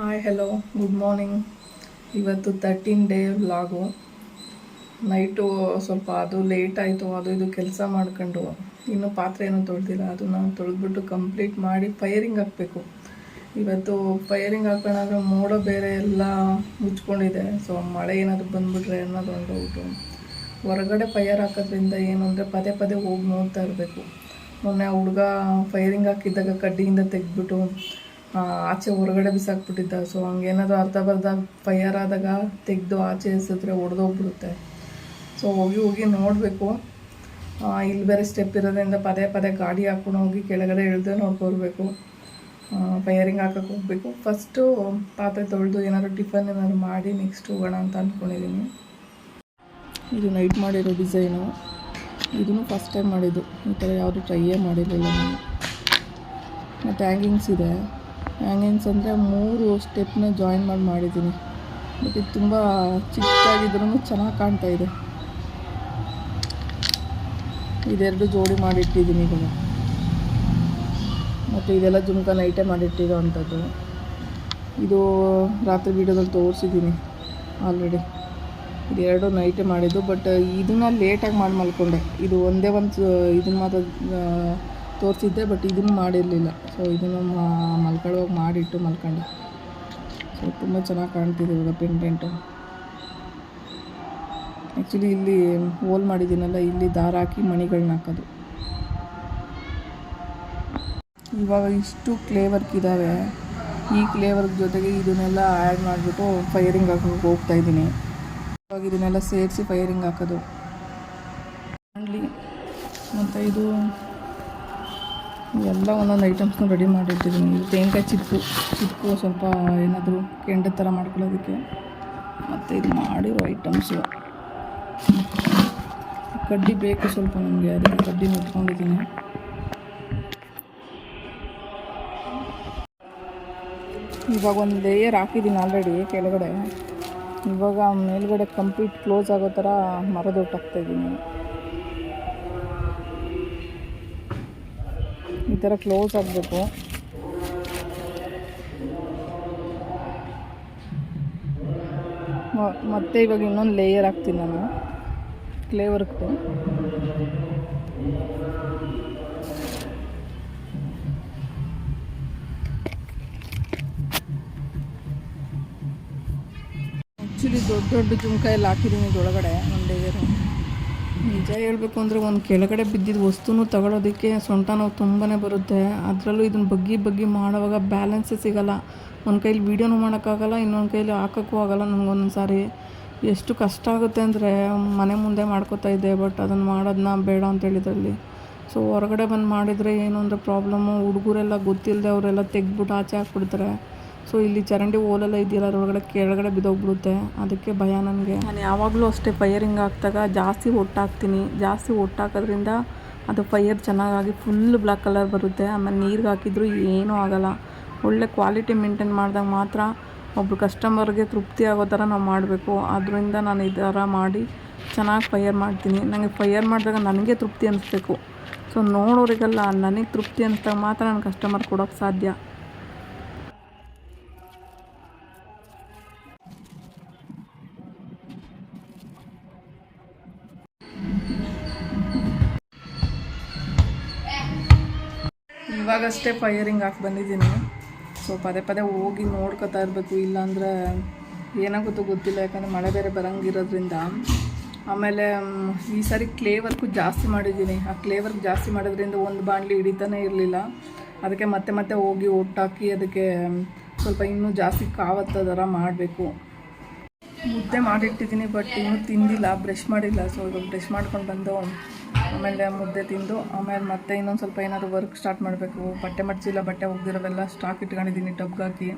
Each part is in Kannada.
ಹಾಯ್ ಹಲೋ ಗುಡ್ ಮಾರ್ನಿಂಗ್ ಇವತ್ತು ತರ್ಟೀನ್ ಡೇ ವ್ಲಾಗು ನೈಟು ಸ್ವಲ್ಪ ಅದು ಲೇಟ್ ಆಯಿತು, ಅದು ಇದು ಕೆಲಸ ಮಾಡ್ಕೊಂಡು. ಇನ್ನೂ ಪಾತ್ರೆ ಏನೂ ತೊಳೆದಿಲ್ಲ. ಅದು ನಾವು ತೊಳೆದ್ಬಿಟ್ಟು ಕಂಪ್ಲೀಟ್ ಮಾಡಿ ಫೈರಿಂಗ್ ಹಾಕಬೇಕು. ಇವತ್ತು ಫೈರಿಂಗ್ ಹಾಕೋಣಾದ್ರೆ ಮೋಡ ಬೇರೆ ಎಲ್ಲ ಮುಚ್ಕೊಂಡಿದೆ. ಸೊ ಮಳೆ ಏನಾದರೂ ಬಂದುಬಿಟ್ರೆ ಅನ್ನೋದು ಒಂದು ಡೌಟು ಹೊರಗಡೆ ಫೈರ್ ಹಾಕೋದ್ರಿಂದ ಏನು ಅಂದರೆ ಪದೇ ಪದೇ ಹೋಗಿ ನೋಡ್ತಾ ಇರಬೇಕು. ಮೊನ್ನೆ ಹುಡುಗ ಫೈರಿಂಗ್ ಹಾಕಿದ್ದಾಗ ಕಡ್ಡಿಯಿಂದ ತೆಗೆದ್ಬಿಟ್ಟು ಆಚೆ ಹೊರಗಡೆ ಬಿಸಾಕ್ಬಿಟ್ಟಿದ್ದ. ಸೊ ಹಂಗೇನಾದ್ರು ಅರ್ಧ ಬರ್ಧ ಫೈರ್ ಆದಾಗ ತೆಗೆದು ಆಚೆ ಎಸಿದ್ರೆ ಒಡೆದೋಗ್ಬಿಡುತ್ತೆ. ಸೊ ಹೋಗಿ ಹೋಗಿ ನೋಡಬೇಕು. ಇಲ್ಲಿ ಬೇರೆ ಸ್ಟೆಪ್ ಇರೋದ್ರಿಂದ ಪದೇ ಪದೇ ಗಾಡಿ ಹಾಕೊಂಡು ಹೋಗಿ ಕೆಳಗಡೆ ಇಳಿದು ನೋಡ್ಕೊಳ್ಬೇಕು. ಫೈರಿಂಗ್ ಹಾಕಕ್ಕೆ ಹೋಗಬೇಕು. ಫಸ್ಟು ಪಾತ್ರೆ ತೊಳೆದು ಏನಾದ್ರು ಟಿಫನ್ ಏನಾದ್ರು ಮಾಡಿ ನೆಕ್ಸ್ಟ್ ಹೋಗೋಣ ಅಂತ ಅಂದ್ಕೊಂಡಿದ್ದೀನಿ ಇದು ನೈಟ್ ಮಾಡಿರೋ ಡಿಸೈನು ಇದನ್ನು ಫಸ್ಟ್ ಟೈಮ್ ಮಾಡಿದ್ದು. ಈ ಥರ ಯಾವುದು ಟ್ರೈಯೇ ಮಾಡಿರಲಿಲ್ಲ ನಾನು. ಮತ್ತು ಹ್ಯಾಂಗಿಂಗ್ಸ್ ಇದೆ. ಹ್ಯಾಂಗಿಂಗ್ಸ್ ಅಂದರೆ ಮೂರು ಸ್ಟೆಪ್ನ ಜಾಯಿನ್ ಮಾಡಿ ಮಾಡಿದ್ದೀನಿ. ಬಟ್ ಇದು ತುಂಬ ಚಿಕ್ಕದಾಗಿದ್ರೂ ಚೆನ್ನಾಗಿ ಕಾಣ್ತಾ ಇದೆ. ಇದೆರಡು ಜೋಡಿ ಮಾಡಿಟ್ಟಿದ್ದೀನಿ ಈಗ ಮತ್ತು ಇದೆಲ್ಲ ಜುಮ್ಕ ನೈಟೇ ಮಾಡಿಟ್ಟಿರೋ ಅಂಥದ್ದು. ಇದು ರಾತ್ರಿ ವೀಡಿಯೋದಲ್ಲಿ ತೋರಿಸಿದ್ದೀನಿ ಆಲ್ರೆಡಿ ಇದೆರಡು ನೈಟೇ ಮಾಡಿದ್ದು ಬಟ್ ಇದನ್ನ ಲೇಟಾಗಿ ಮಾಡಿ ಮಲ್ಕೊಂಡೆ. ಇದು ಒಂದೇ ಒಂದು ಇದನ್ನ ಮಾತ್ರ ತೋರಿಸಿದ್ದೆ ಬಟ್ ಇದನ್ನು ಮಾಡಿರಲಿಲ್ಲ. ಸೊ ಇದನ್ನು ಮಲ್ಕೊಳ್ಳೋಗಿ ಮಾಡಿಟ್ಟು ಮಲ್ಕೊಂಡೆ. ಸೊ ತುಂಬ ಚೆನ್ನಾಗಿ ಕಾಣ್ತಿದೆ ಇವಾಗ ಪೆಂಡೆಂಟು ಆ್ಯಕ್ಚುಲಿ ಇಲ್ಲಿ ಹೋಲ್ ಮಾಡಿದ್ದೀನಲ್ಲ, ಇಲ್ಲಿ ದಾರ ಹಾಕಿ ಮಣಿಗಳನ್ನ ಹಾಕೋದು. ಇವಾಗ ಇಷ್ಟು ಕ್ಲೇ ವರ್ಕ್ ಇದ್ದಾವೆ ಈ ಕ್ಲೇ ವರ್ಕ್ ಜೊತೆಗೆ ಇದನ್ನೆಲ್ಲ ಆ್ಯಡ್ ಮಾಡಿಬಿಟ್ಟು ಫೈರಿಂಗ್ ಹಾಕೋಕೆ ಹೋಗ್ತಾ ಇದ್ದೀನಿ. ಇವಾಗ ಇದನ್ನೆಲ್ಲ ಸೇರಿಸಿ ಫೈರಿಂಗ್ ಹಾಕೋದು. ಮತ್ತು ಇದು ಎಲ್ಲ ಒಂದೊಂದು ಐಟಮ್ಸ್ನ ರೆಡಿ ಮಾಡಿಟ್ಟಿದ್ದೀನಿ. ಇದು ತೆಂಗಿನಕಾಯಿ ಚಿಪ್ಪು ಚಿಪ್ಪು ಸ್ವಲ್ಪ ಏನಾದರೂ ಕೆಂಡ ಥರ ಮಾಡ್ಕೊಳ್ಳೋದಕ್ಕೆ. ಮತ್ತು ಇದು ಮಾಡಿರೋ ಐಟಮ್ಸು ಕಡ್ಡಿ ಬೇಕು ಸ್ವಲ್ಪ ನನಗೆ ಅದಕ್ಕೆ ಕಡ್ಡಿ ಮುಟ್ಕೊಂಡಿದ್ದೀನಿ. ಇವಾಗ ಒಂದು ಲೇಯರ್ ಹಾಕಿದ್ದೀನಿ ಆಲ್ರೆಡಿ ಕೆಳಗಡೆ. ಇವಾಗ ಮೇಲ್ಗಡೆ ಕಂಪ್ಲೀಟ್ ಕ್ಲೋಸ್ ಆಗೋ ಥರ ಮರದೊಟ್ಟು ಹಾಕ್ತಾಯಿದ್ದೀನಿ ಥರ ಕ್ಲೋಸ್ ಆಗಬೇಕು. ಮತ್ತೆ ಇವಾಗ ಇನ್ನೊಂದು ಲೇಯರ್ ಹಾಕ್ತೀನಿ ನಾನು. ಕ್ಲೇ ಆ್ಯಕ್ಚುಲಿ ದೊಡ್ಡ ದೊಡ್ಡ ಜುಮ್ಕಾಯಲ್ಲಿ ಹಾಕಿದ್ದೀನಿ ಇದೊಳಗಡೆ ಒಂದು ಲೇಯರು ನಿಜ ಹೇಳಬೇಕು ಅಂದರೆ ಒಂದು ಕೆಳಗಡೆ ಬಿದ್ದಿದ್ದ ವಸ್ತುನೂ ತಗೊಳ್ಳೋದಕ್ಕೆ ಸೊಂಟ ನೋವು ತುಂಬಾ ಬರುತ್ತೆ. ಅದರಲ್ಲೂ ಇದನ್ನ ಬಗ್ಗಿ ಬಗ್ಗಿ ಮಾಡುವಾಗ ಬ್ಯಾಲೆನ್ಸೇ ಸಿಗೋಲ್ಲ. ಒಂದು ಕೈಲಿ ವೀಡಿಯೋನೂ ಮಾಡೋಕ್ಕಾಗಲ್ಲ, ಇನ್ನೊಂದು ಕೈಲಿ ಹಾಕೋಕ್ಕೂ ಆಗಲ್ಲ ನನಗೆ ಒಂದೊಂದು ಸಾರಿ ಎಷ್ಟು ಕಷ್ಟ ಆಗುತ್ತೆ ಅಂದರೆ ಮನೆ ಮುಂದೆ ಮಾಡ್ಕೋತಾ ಇದ್ದೆ ಬಟ್ ಅದನ್ನು ಮಾಡೋದನ್ನ ಬೇಡ ಅಂತ ಹೇಳಿದ್ರಲ್ಲಿ. ಸೊ ಹೊರಗಡೆ ಬಂದು ಮಾಡಿದರೆ ಏನು ಅಂದರೆ ಪ್ರಾಬ್ಲಮ್ಮು ಹುಡುಗರೆಲ್ಲ ಗೊತ್ತಿಲ್ಲದೆ ಅವರೆಲ್ಲ ತೆಗ್ದುಬಿಟ್ಟು ಆಚೆ ಹಾಕ್ಬಿಡ್ತಾರೆ. ಸೊ ಇಲ್ಲಿ ಚರಂಡಿ ಓಲೆಲ್ಲ ಇದೆಯಲ್ಲ ಅದರೊಳಗಡೆ ಕೆಳಗಡೆ ಬಿದ್ದೋಗ್ಬಿಡುತ್ತೆ. ಅದಕ್ಕೆ ಭಯ ನನಗೆ. ನಾನು ಯಾವಾಗಲೂ ಅಷ್ಟೇ ಫೈರಿಂಗ್ ಹಾಕಿದಾಗ ಜಾಸ್ತಿ ಒಟ್ಟು ಹಾಕ್ತೀನಿ ಜಾಸ್ತಿ ಒಟ್ಟು ಹಾಕೋದ್ರಿಂದ ಅದು ಫೈಯರ್ ಚೆನ್ನಾಗಾಗಿ ಫುಲ್ ಬ್ಲ್ಯಾಕ್ ಕಲರ್ ಬರುತ್ತೆ. ಆಮೇಲೆ ನೀರಿಗೆ ಹಾಕಿದ್ರು ಏನೂ ಆಗೋಲ್ಲ. ಒಳ್ಳೆ ಕ್ವಾಲಿಟಿ ಮೇಂಟೈನ್ ಮಾಡಿದಾಗ ಮಾತ್ರ ಒಬ್ಬರು ಕಸ್ಟಮರ್ಗೆ ತೃಪ್ತಿ ಆಗೋ ಥರ ನಾವು ಮಾಡಬೇಕು. ಅದರಿಂದ ನಾನು ಈ ಥರ ಮಾಡಿ ಚೆನ್ನಾಗಿ ಫೈಯರ್ ಮಾಡ್ತೀನಿ. ನನಗೆ ಫೈಯರ್ ಮಾಡಿದಾಗ ನನಗೆ ತೃಪ್ತಿ ಅನಿಸ್ಬೇಕು. ಸೊ ನೋಡೋರಿಗೆಲ್ಲ, ನನಗೆ ತೃಪ್ತಿ ಅನಿಸ್ದಾಗ ಮಾತ್ರ ನಾನು ಕಸ್ಟಮರ್ ಕೊಡೋಕ್ಕೆ ಸಾಧ್ಯ. ಇವಾಗಷ್ಟೇ ಫೈರಿಂಗ್ ಹಾಕಿ ಬಂದಿದ್ದೀನಿ. ಸೊ ಪದೇ ಪದೇ ಹೋಗಿ ನೋಡ್ಕೊತಾ ಇರಬೇಕು. ಇಲ್ಲಾಂದರೆ ಏನಾಗುತ್ತೋ ಗೊತ್ತಿಲ್ಲ. ಯಾಕಂದರೆ ಮಳೆ ಬೇರೆ ಬರಂಗಿರೋದ್ರಿಂದ. ಆಮೇಲೆ ಈ ಸಾರಿ ಕ್ಲೇ ವರ್ಕು ಜಾಸ್ತಿ ಮಾಡಿದ್ದೀನಿ. ಆ ಕ್ಲೇ ವರ್ಕ್ ಜಾಸ್ತಿ ಮಾಡೋದ್ರಿಂದ ಒಂದು ಬಾಣಲಿ ಹಿಡಿತಾನೆ ಇರಲಿಲ್ಲ. ಅದಕ್ಕೆ ಮತ್ತೆ ಮತ್ತೆ ಹೋಗಿ ಒಟ್ಟಾಕಿ ಅದಕ್ಕೆ ಸ್ವಲ್ಪ ಇನ್ನೂ ಜಾಸ್ತಿ ಕಾವತ್ತದರ ಮಾಡಬೇಕು. ಮುದ್ದೆ ಮಾಡಿಟ್ಟಿದ್ದೀನಿ ಬಟ್ ಇನ್ನೂ ತಿಂದಿಲ್ಲ ಬ್ರಷ್ ಮಾಡಿಲ್ಲ. ಸೊ ಬ್ರಷ್ ಮಾಡ್ಕೊಂಡು ಬಂದು ಆಮೇಲೆ ಮುದ್ದೆ ತಿಂದು, ಆಮೇಲೆ ಮತ್ತೆ ಇನ್ನೊಂದು ಸ್ವಲ್ಪ ಏನಾದರೂ ವರ್ಕ್ ಸ್ಟಾರ್ಟ್ ಮಾಡಬೇಕು. ಬಟ್ಟೆ ಮಡ್ಚಿಲ್ಲ, ಬಟ್ಟೆ ಒಗ್ದಿರೋವೆಲ್ಲ ಸ್ಟಾಕ್ ಇಟ್ಕೊಂಡಿದ್ದೀನಿ ಡಬ್ಗಾಕಿ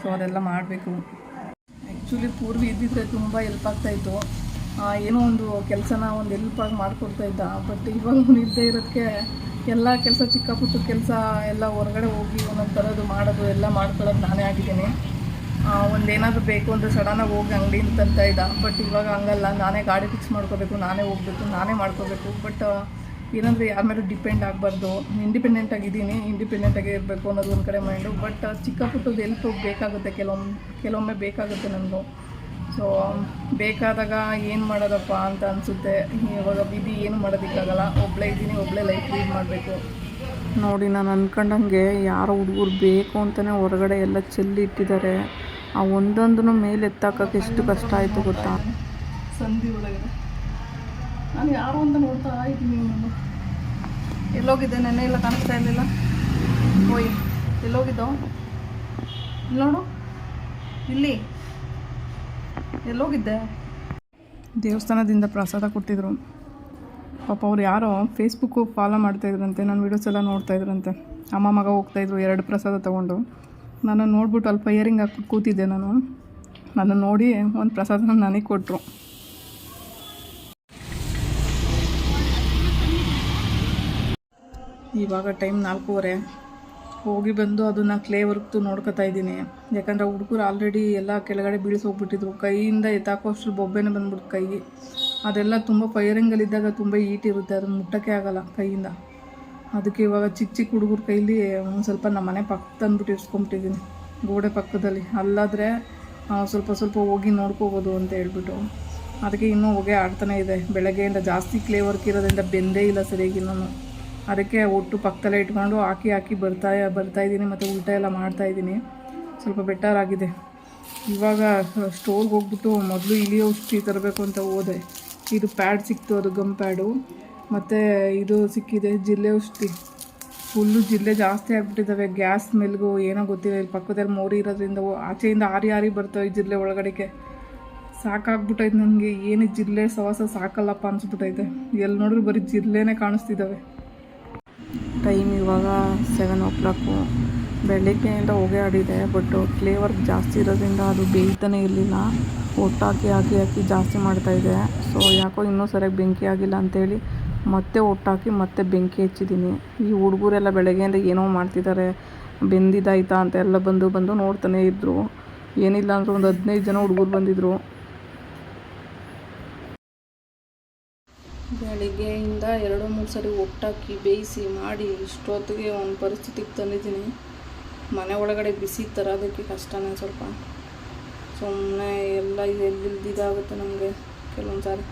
ಸೊ ಅದೆಲ್ಲ ಮಾಡಬೇಕು. ಆ್ಯಕ್ಚುಲಿ ಪೂರ್ವಿ ಇದ್ದಿದ್ರೆ ತುಂಬ ಹೆಲ್ಪ್ ಆಗ್ತಾಯಿತ್ತು ಏನೋ ಒಂದು ಕೆಲಸನ ಒಂದು ಹೆಲ್ಪಾಗಿ ಮಾಡಿಕೊಡ್ತಾ ಇದ್ದ. ಬಟ್ ಇವಾಗ ಇದ್ದೇ ಇರೋದಕ್ಕೆ ಎಲ್ಲ ಕೆಲಸ ಚಿಕ್ಕ ಪುಟ್ಟ ಕೆಲಸ ಎಲ್ಲ ಹೊರಗಡೆ ಹೋಗಿ ಒಂದೊಂದು ಥರದ್ದು ಮಾಡೋದು, ಎಲ್ಲ ಮಾಡ್ಕೊಳ್ಳೋದು ನಾನೇ ಆಗಿದ್ದೀನಿ. ಒಂದೇನಾದರೂ ಬೇಕು ಅಂದರೆ ಸಡನ್ನಾಗಿ ಹೋಗಿ ಅಂಗಡಿ ಅಂತ ಇದ್ದ. ಬಟ್ ಇವಾಗ ಹಂಗಲ್ಲ. ನಾನೇ ಗಾಡಿ ಫಿಕ್ಸ್ ಮಾಡ್ಕೋಬೇಕು, ನಾನೇ ಹೋಗಬೇಕು, ನಾನೇ ಮಾಡ್ಕೋಬೇಕು. ಬಟ್ ಏನಂದರೆ ಯಾರ ಮೇಲೂ ಡಿಪೆಂಡ್ ಆಗಬಾರ್ದು. ಇಂಡಿಪೆಂಡೆಂಟ್ ಆಗಿದ್ದೀನಿ ಆಗಿ ಇರಬೇಕು ಅನ್ನೋದು ಒಂದು ಕಡೆ ಮೈಂಡು ಬಟ್ ಚಿಕ್ಕ ಪುಟ್ಟದ್ದು ಹೆಲ್ಪ್ ಬೇಕಾಗುತ್ತೆ. ಕೆಲವೊಮ್ಮೆ ಕೆಲವೊಮ್ಮೆ ಬೇಕಾಗುತ್ತೆ ನನಗೆ ಸೊ ಬೇಕಾದಾಗ ಏನು ಮಾಡೋದಪ್ಪ ಅಂತ ಅನಿಸುತ್ತೆ. ಇವಾಗ ಬಿಬಿ ಏನು ಮಾಡೋದಕ್ಕಾಗಲ್ಲ. ಒಬ್ಬಳೇ ಇದ್ದೀನಿ ಒಬ್ಬಳೇ ಲೈಫ್ ಲೀಡ್ ಮಾಡಬೇಕು. ನೋಡಿ ನಾನು ಅಂದ್ಕೊಂಡಂಗೆ ಯಾರೋ ಹುಡುಗರು ಬೇಕು ಅಂತಲೇ ಹೊರಗಡೆ ಎಲ್ಲ ಚೆಲ್ಲಿ ಇಟ್ಟಿದ್ದಾರೆ ಆ ಒಂದೊಂದನ್ನು ಮೇಲೆ ಎತ್ತಾಕಕ್ಕೆ ಎಷ್ಟು ಕಷ್ಟ ಆಯಿತು ಗೊತ್ತಾ? ಸಂಧಿ ಒಳಗಡೆ ನಾನು ಯಾರು ಅಂತ ನೋಡ್ತಾ ಇದ್ದೀನಿ. ಎಲ್ಲೋಗಿದ್ದೆ, ನೆನ್ನೆ ಇಲ್ಲ, ಕಾಣಿಸ್ತಾ ಇರಲಿಲ್ಲ. ಓಯ್ ಎಲ್ಲೋಗಿದ್ದೋ? ನೋಡು. ಇಲ್ಲಿ. ಎಲ್ಲೋಗಿದ್ದೆ. ದೇವಸ್ಥಾನದಿಂದ ಪ್ರಸಾದ ಕೊಟ್ಟಿದ್ರು. ಪಾಪ ಅವ್ರು ಯಾರೋ ಫೇಸ್ಬುಕ್ಕು ಫಾಲೋ ಮಾಡ್ತಾಯಿದ್ರಂತೆ ನನ್ನ ವೀಡಿಯೋಸ್ ಎಲ್ಲ ನೋಡ್ತಾ ಇದ್ರಂತೆ. ಅಮ್ಮ ಮಗ ಹೋಗ್ತಾಯಿದ್ರು ಎರಡು ಪ್ರಸಾದ ತೊಗೊಂಡು. ನಾನು ನೋಡ್ಬಿಟ್ಟು ಅಲ್ಪ ಇಯರಿಂಗ್ ಹಾಕ್ಬಿಟ್ಟು ಕೂತಿದ್ದೆ ನಾನು. ನಾನು ನೋಡಿ ಒಂದು ಪ್ರಸಾದ ನನಗೆ ಕೊಟ್ಟರು ಇವಾಗ ಟೈಮ್ ನಾಲ್ಕೂವರೆ. ಹೋಗಿ ಬಂದು ಅದನ್ನು ಕ್ಲೇ ವರ್ಕ್ದು ನೋಡ್ಕೊತಾ ಇದ್ದೀನಿ. ಯಾಕಂದರೆ ಹುಡುಗರು ಆಲ್ರೆಡಿ ಎಲ್ಲ ಕೆಳಗಡೆ ಬೀಳಿಸಿ ಹೋಗ್ಬಿಟ್ಟಿದ್ರು. ಕೈಯಿಂದ ಎತ್ತಾಕೋಷ್ಟು ಬೊಬ್ಬೆನೇ ಬಂದ್ಬಿಟ್ಟು ಕೈಗೆ. ಅದೆಲ್ಲ ತುಂಬ ಫೈರಿಂಗಲ್ಲಿದ್ದಾಗ ತುಂಬ ಈಟ್ ಇರುತ್ತೆ. ಅದನ್ನು ಮುಟ್ಟಕ್ಕೆ ಆಗಲ್ಲ ಕೈಯಿಂದ. ಅದಕ್ಕೆ ಇವಾಗ ಚಿಕ್ಕ ಚಿಕ್ಕ ಹುಡುಗರ ಕೈಲಿ ಒಂದು ಸ್ವಲ್ಪ ನಮ್ಮ ಮನೆ ಪಕ್ಕ ತಂದ್ಬಿಟ್ಟು ಇರ್ಸ್ಕೊಂಬಿಟ್ಟಿದ್ದೀನಿ ಗೋಡೆ ಪಕ್ಕದಲ್ಲಿ. ಅಲ್ಲಾದರೆ ಸ್ವಲ್ಪ ಸ್ವಲ್ಪ ಹೋಗಿ ನೋಡ್ಕೋಬೋದು ಅಂತ ಹೇಳ್ಬಿಟ್ಟು. ಅದಕ್ಕೆ ಇನ್ನೂ ಹೊಗೆ ಆಡ್ತಾನೆ ಇದೆ. ಬೆಳಗ್ಗೆಯಿಂದ ಜಾಸ್ತಿ ಕ್ಲೇ ವರ್ಕ್ ಇರೋದ್ರಿಂದ ಬೆಂದೇ ಇಲ್ಲ ಸರಿಯಾಗಿ ನಾನು ಅದಕ್ಕೆ ಒಟ್ಟು ಪಕ್ಕದಲ್ಲೇ ಇಟ್ಕೊಂಡು ಹಾಕಿ ಹಾಕಿ ಬರ್ತಾ ಬರ್ತಾ ಇದ್ದೀನಿ ಮತ್ತು ಊಟ ಎಲ್ಲ ಮಾಡ್ತಾಯಿದ್ದೀನಿ ಸ್ವಲ್ಪ ಬೆಟರ್ ಆಗಿದೆ. ಇವಾಗ ಸ್ಟೋರ್ಗೆ ಹೋಗ್ಬಿಟ್ಟು ಮೊದಲು ಇಲಿ ಔಷಧಿ ತರಬೇಕು ಅಂತ ಹೋದೆ. ಇದು ಪ್ಯಾಡ್ ಸಿಕ್ತು, ಅದು ಗಮ್ ಪ್ಯಾಡು ಮತ್ತು ಇದು ಸಿಕ್ಕಿದೆ ಜಿಲ್ಲೆ ಔಷಧಿ. ಫುಲ್ಲು ಜಿಲ್ಲೆ ಜಾಸ್ತಿ ಆಗಿಬಿಟ್ಟಿದ್ದಾವೆ ಗ್ಯಾಸ್ ಸ್ಮೆಲ್ಗು ಏನೋ ಗೊತ್ತಿಲ್ಲ. ಇಲ್ಲಿ ಪಕ್ಕದಲ್ಲಿ ಮೋರಿ ಇರೋದ್ರಿಂದ ಆಚೆಯಿಂದ ಆರಿ ಆರಿ ಬರ್ತಾವೆ ಈ ಜಿಲ್ಲೆ ಒಳಗಡೆಗೆ. ಸಾಕಾಗ್ಬಿಟ್ಟೈತೆ ನನಗೆ ಏನು ಜಿಲ್ಲೆ ಸವಾಸ ಸಾಕಲ್ಲಪ್ಪ ಅನ್ಸ್ಬಿಟ್ಟೈತೆ. ಎಲ್ಲಿ ನೋಡಿದ್ರು ಬರೀ ಜಿಲ್ಲೆನೇ ಕಾಣಿಸ್ತಿದ್ದಾವೆ ಟೈಮ್ ಇವಾಗ ಸೆವೆನ್ ಓ ಕ್ಲಾಕು ಬೆಳಗ್ಗೆಯಿಂದ ಹೋಗೇ ಆಡಿದೆ ಬಟ್ ಫ್ಲೇವರ್ ಜಾಸ್ತಿ ಇರೋದ್ರಿಂದ ಅದು ಬೇಯ್ತಾನೆ ಇರಲಿಲ್ಲ. ಒಟ್ಟಾಕಿ ಹಾಕಿ ಹಾಕಿ ಜಾಸ್ತಿ ಮಾಡ್ತಾ ಇದೆ. ಸೊ ಯಾಕೋ ಇನ್ನೂ ಸರಿಯಾಗಿ ಬೆಂಕಿ ಆಗಿಲ್ಲ ಅಂತೇಳಿ ಮತ್ತೆ ಒಟ್ಟಾಕಿ ಮತ್ತೆ ಬೆಂಕಿ ಹಚ್ಚಿದ್ದೀನಿ. ಈ ಹುಡುಗರೆಲ್ಲ ಬೆಳಗ್ಗೆಯಿಂದ ಏನೋ ಮಾಡ್ತಿದ್ದಾರೆ. ಬೆಂದಿದ್ದಾಯ್ತಾ ಅಂತ ಎಲ್ಲ ಬಂದು ಬಂದು ನೋಡ್ತಾನೆ ಇದ್ದರು ಏನಿಲ್ಲ ಅಂದರೂ ಒಂದು ಹದಿನೈದು ಜನ ಹುಡುಗರು ಬಂದಿದ್ದರು ಬೆಳಿಗ್ಗೆಯಿಂದ ಎರಡು ಮೂರು ಸರಿ ಒಟ್ಟಾಕಿ ಬೇಯಿಸಿ ಮಾಡಿ ಇಷ್ಟೊತ್ತಿಗೆ ಒಂದು ಪರಿಸ್ಥಿತಿಗೆ ತಂದಿದ್ದೀನಿ. ಮನೆ ಒಳಗಡೆ ಬಿಸಿ ತರೋದಕ್ಕೆ ಕಷ್ಟನೇ ಸ್ವಲ್ಪ. ಸುಮ್ಮನೆ ಎಲ್ಲ ಎಲ್ಲಿಲ್ದಿದಾಗುತ್ತೆ ನಮಗೆ. ಕೆಲವೊಂದು ಸಾರಿ